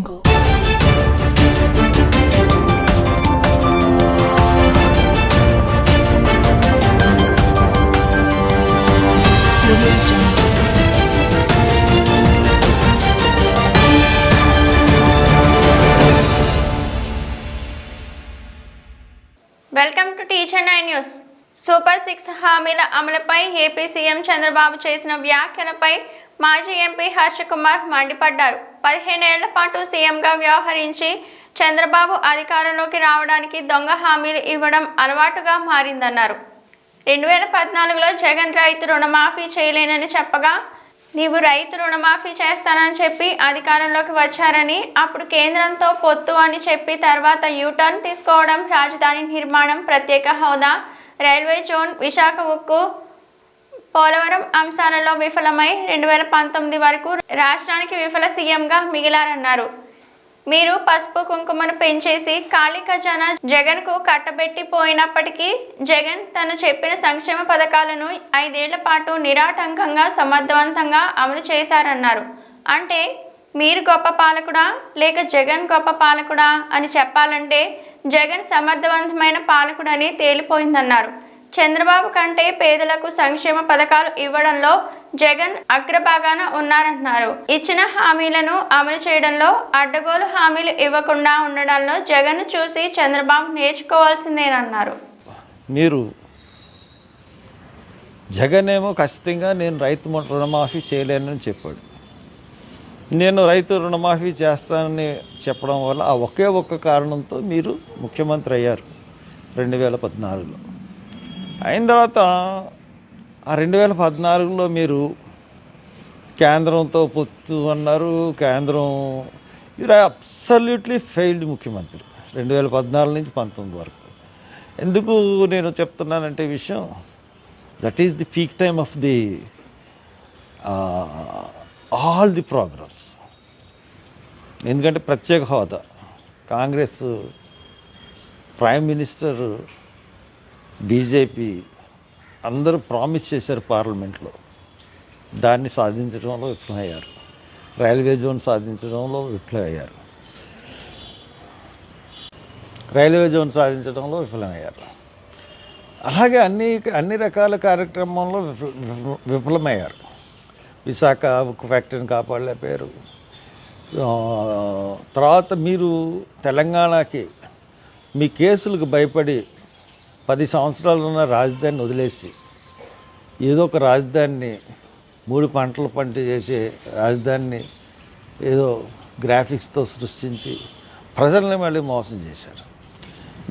Welcome to teacher nine news super six హామీల అమలుపై AP CM Chandrababu చేసిన వ్యాఖ్యలపై మాజీ ఎంపీ హర్ష కుమార్ మండిపడ్డారు. పదిహేనేళ్ళ పాటు సీఎంగా వ్యవహరించి చంద్రబాబు అధికారంలోకి రావడానికి దొంగ హామీలు ఇవ్వడం అలవాటుగా మారిందన్నారు. రెండు వేల పద్నాలుగులో జగన్ రైతు రుణమాఫీ చేయలేనని చెప్పగా నీవు రైతు రుణమాఫీ చేస్తానని చెప్పి అధికారంలోకి వచ్చారని అప్పుడు కేంద్రంతో పొత్తు అని చెప్పి తర్వాత యూటర్న్ తీసుకోవడం రాజధాని నిర్మాణం ప్రత్యేక హోదా రైల్వే జోన్ విశాఖ ఉక్కు పోలవరం అంశాలలో విఫలమై రెండు వేల పంతొమ్మిది వరకు రాష్ట్రానికి విఫల సీఎంగా మిగిలారన్నారు. మీరు పసుపు కుంకుమను పెంచేసి ఖాళీ ఖజానా జగన్కు కట్టబెట్టి పోయినప్పటికీ జగన్ తను చెప్పిన సంక్షేమ పథకాలను ఐదేళ్ళ పాటు నిరాటంకంగా సమర్థవంతంగా అమలు చేశారన్నారు. అంటే మీరు గొప్ప పాలకుడా? లేక జగన్ గొప్ప పాలకుడా? అని చెప్పాలంటే జగన్ సమర్థవంతమైన పాలకుడని తేలిపోయిందన్నారు. చంద్రబాబు కంటే పేదలకు సంక్షేమ పథకాలు ఇవ్వడంలో జగన్ అగ్రభాగాన ఉన్నారన్నారు ఇచ్చిన హామీలను అమలు చేయడంలో అడ్డగోలు హామీలు ఇవ్వకుండా ఉండడంలో జగన్ చూసి చంద్రబాబు నేర్చుకోవాల్సిందేనన్నారు. మీరు జగన్ ఏమో ఖచ్చితంగా నేను రైతు రుణమాఫీ చేయలేనని చెప్పాడు. నేను రైతు రుణమాఫీ చేస్తానని చెప్పడం వల్ల ఆ ఒకే ఒక్క కారణంతో మీరు ముఖ్యమంత్రి అయ్యారు. రెండు వేల పద్నాలుగులో. అయిన తర్వాత ఆ రెండు వేల పద్నాలుగులో మీరు కేంద్రంతో పొత్తు అన్నారు. కేంద్రం ఇది అబ్సల్యూట్లీ ఫెయిల్డ్ ముఖ్యమంత్రి. రెండు వేల పద్నాలుగు నుంచి పంతొమ్మిది వరకు. ఎందుకు నేను చెప్తున్నానంటే విషయం that is the peak time of the all the programs ఎందుకంటే ప్రత్యేక హోదా. కాంగ్రెస్ ప్రైమ్ మినిస్టర్ బీజేపీ అందరూ ప్రామిస్ చేశారు పార్లమెంట్లో. దాన్ని సాధించడంలో విఫలమయ్యారు. రైల్వే జోన్ సాధించడంలో విఫలమయ్యారు. రైల్వే జోన్ సాధించడంలో విఫలమయ్యారు. అలాగే అన్ని అన్ని రకాల కార్యక్రమంలో విఫల విఫలమయ్యారు. విశాఖ ఒక ఫ్యాక్టరీని కాపాడలేకపోయారు. తర్వాత మీరు తెలంగాణకి మీ కేసులకు భయపడి పది సంవత్సరాలు ఉన్న రాజధానిని వదిలేసి ఏదో ఒక రాజధానిని మూడు పంటలు పంట చేసే రాజధానిని ఏదో గ్రాఫిక్స్తో సృష్టించి ప్రజల్ని మళ్ళీ మోసం చేశారు.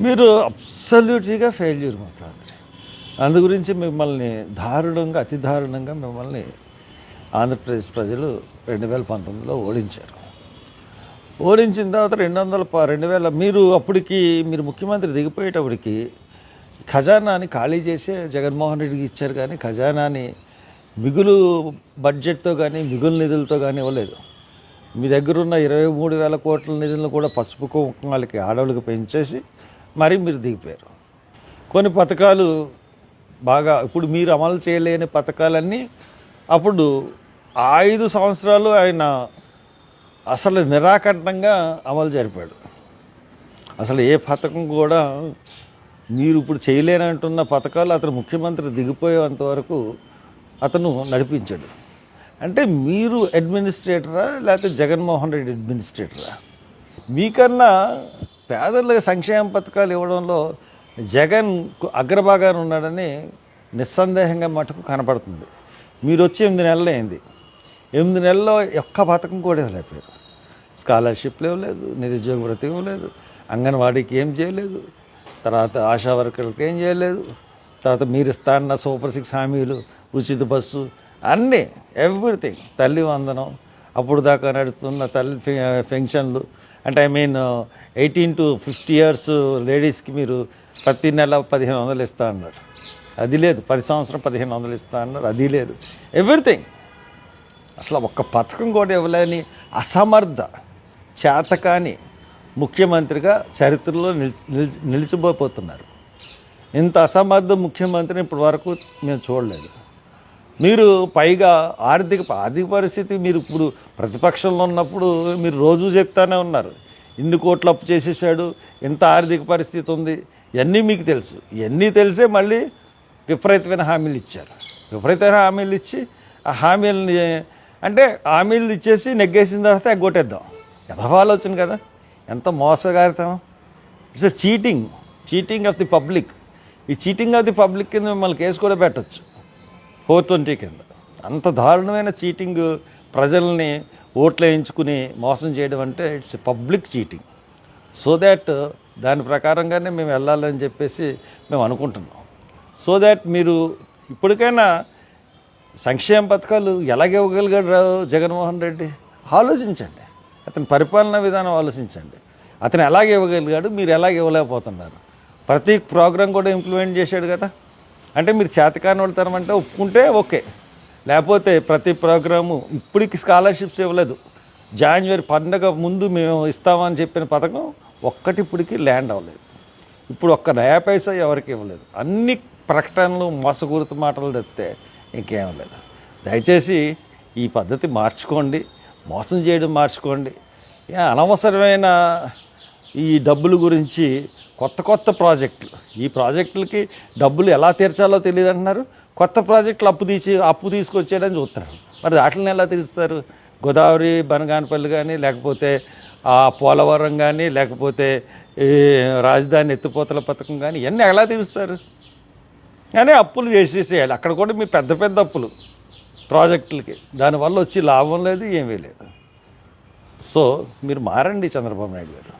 మీరు అబ్సల్యూట్గా ఫెయిల్యూర్ ముఖ్యమంత్రి అందు గురించి మిమ్మల్ని దారుణంగా అతి దారుణంగా మిమ్మల్ని ఆంధ్రప్రదేశ్ ప్రజలు రెండు వేల పంతొమ్మిదిలో ఓడించారు. ఓడించిన తర్వాత రెండు వందల ప- రెండు వేల మీరు అప్పటికి మీరు ముఖ్యమంత్రి దిగిపోయేటప్పటికి ఖజానాని ఖాళీ చేసే జగన్మోహన్ రెడ్డికి ఇచ్చారు కానీ ఖజానాని మిగులు బడ్జెట్తో కానీ మిగులు నిధులతో కానీ ఇవ్వలేదు. మీ దగ్గర ఉన్న ఇరవై మూడు వేల కోట్ల నిధులను కూడా పసుపు కుంకుమాలకి ఆడవాళ్ళకి పెంచేసి మరీ మీరు దిగిపోయారు. కొన్ని పథకాలు బాగా ఇప్పుడు మీరు అమలు చేయలేని పథకాలన్నీ అప్పుడు ఐదు సంవత్సరాలు ఆయన అసలు నిరాకంఠంగా అమలు జరిపాడు. అసలు ఏ పథకం కూడా మీరు ఇప్పుడు చేయలేనంటున్న పథకాలు అతను ముఖ్యమంత్రి దిగిపోయేంత వరకు అతను నడిపించాడు. అంటే మీరు అడ్మినిస్ట్రేటరా లేకపోతే జగన్మోహన్ రెడ్డి అడ్మినిస్ట్రేటరా? మీకన్నా పేదలకు సంక్షేమ పథకాలు ఇవ్వడంలో జగన్ అగ్రభాగాన ఉన్నాడని నిస్సందేహంగా మటుకు కనపడుతుంది. మీరు వచ్చి ఎనిమిది నెలలు అయింది. ఎనిమిది నెలల్లో ఒక్క పథకం కూడా ఇవ్వలేకపోయారు. స్కాలర్షిప్లు ఇవ్వలేదు నిరుద్యోగ భృతి ఇవ్వలేదు అంగన్వాడీకి ఏం చేయలేదు తర్వాత ఆశా వర్కర్లకు ఏం చేయలేదు. తర్వాత మీరు ఇస్తాన్న సూపర్ సిక్స్ హామీలు ఉచిత బస్సు అన్నీ ఎవ్రీథింగ్ తల్లి వందనం. అప్పుడు దాకా నడుస్తున్న తల్లి పెన్షన్లు అంటే I mean eighteen to fifty years లేడీస్కి మీరు ప్రతి నెల పదిహేను వందలు ఇస్తా అన్నారు. అది లేదు. పది సంవత్సరం పదిహేను వందలు ఇస్తా అన్నారు. అది లేదు. ఎవ్రీథింగ్ అసలు ఒక్క పథకం కూడా ఇవ్వలేని అసమర్థ చేతకాని ముఖ్యమంత్రిగా చరిత్రలో నిలిచి నిలిచి నిలిచిపోతున్నారు. ఇంత అసమర్థ ముఖ్యమంత్రిని ఇప్పటి వరకు మేము చూడలేదు. మీరు పైగా ఆర్థిక ఆర్థిక పరిస్థితి మీరు ఇప్పుడు ప్రతిపక్షంలో ఉన్నప్పుడు మీరు రోజు చెప్తానే ఉన్నారు. ఇన్ని కోట్లు అప్పు చేసేసాడు ఇంత ఆర్థిక పరిస్థితి ఉంది ఇవన్నీ మీకు తెలుసు. ఇవన్నీ తెలిసే మళ్ళీ విపరీతమైన హామీలు ఇచ్చారు. విపరీతమైన హామీలు ఇచ్చి ఆ హామీలని అంటే హామీలు ఇచ్చేసి నెగ్గేసిన తర్వాత ఎగ్గొట్టేద్దాం. ఎదవ ఆలోచన కదా. ఎంత మోసగారితం it's cheating cheating of the public ఈ చీటింగ్ ఆఫ్ ది పబ్లిక్ కింద మిమ్మల్ని కేసు కూడా పెట్టచ్చు. ఫోర్ ట్వంటీ కింద. అంత దారుణమైన చీటింగ్ ప్రజల్ని ఓట్లు వేయించుకుని మోసం చేయడం అంటే it's public cheating so that దాని ప్రకారంగానే మేము వెళ్ళాలని చెప్పేసి మేము అనుకుంటున్నాం. సో దాట్ మీరు ఇప్పటికైనా సంక్షేమ పథకాలు ఎలాగ ఇవ్వగలిగాడు జగన్మోహన్ రెడ్డి? ఆలోచించండి. అతని పరిపాలనా విధానం ఆలోచించండి. అతను ఎలాగ ఇవ్వగలిగాడు మీరు ఎలాగ ఇవ్వలేకపోతున్నారు. ప్రతి ప్రోగ్రాం కూడా ఇంప్లిమెంట్ చేశాడు కదా. అంటే మీరు చేతకాని వాళ్ళతనం అంటే ఒప్పుకుంటే ఓకే. లేకపోతే ప్రతి ప్రోగ్రాము ఇప్పటికి స్కాలర్షిప్స్ ఇవ్వలేదు. జాన్వరి పండగ ముందు మేము ఇస్తామని చెప్పిన పథకం ఒక్కటి ఇప్పటికి ల్యాండ్ అవ్వలేదు. ఇప్పుడు ఒక్క నయా పైసా ఎవరికి ఇవ్వలేదు. అన్ని ప్రకటనలు మోసపూరిత మాటలు తెస్తే ఇంకేం లేదు. దయచేసి ఈ పద్ధతి మార్చుకోండి. మోసం చేయడం మార్చుకోండి. అనవసరమైన ఈ డబ్బుల గురించి కొత్త కొత్త ప్రాజెక్టులు. ఈ ప్రాజెక్టులకి డబ్బులు ఎలా తీర్చాలో తెలియదు అంటున్నారు కొత్త ప్రాజెక్టులు అప్పు తీసి అప్పు తీసుకొచ్చేయడానికి చూస్తున్నారు. మరి వాటిని ఎలా తీరుస్తారు? గోదావరి బనగానపల్లి కానీ లేకపోతే ఆ పోలవరం కానీ లేకపోతే ఈ రాజధాని ఎత్తిపోతల పథకం కానీ ఇవన్నీ ఎలా తీరుస్తారు? కానీ అప్పులు చేసేసేయాలి. అక్కడ కూడా మీ పెద్ద పెద్ద అప్పులు. ప్రాజెక్టులకి. దానివల్ల వచ్చి లాభం లేదు ఏమీ లేదు. సో మీరు మారండి చంద్రబాబు నాయుడు గారు.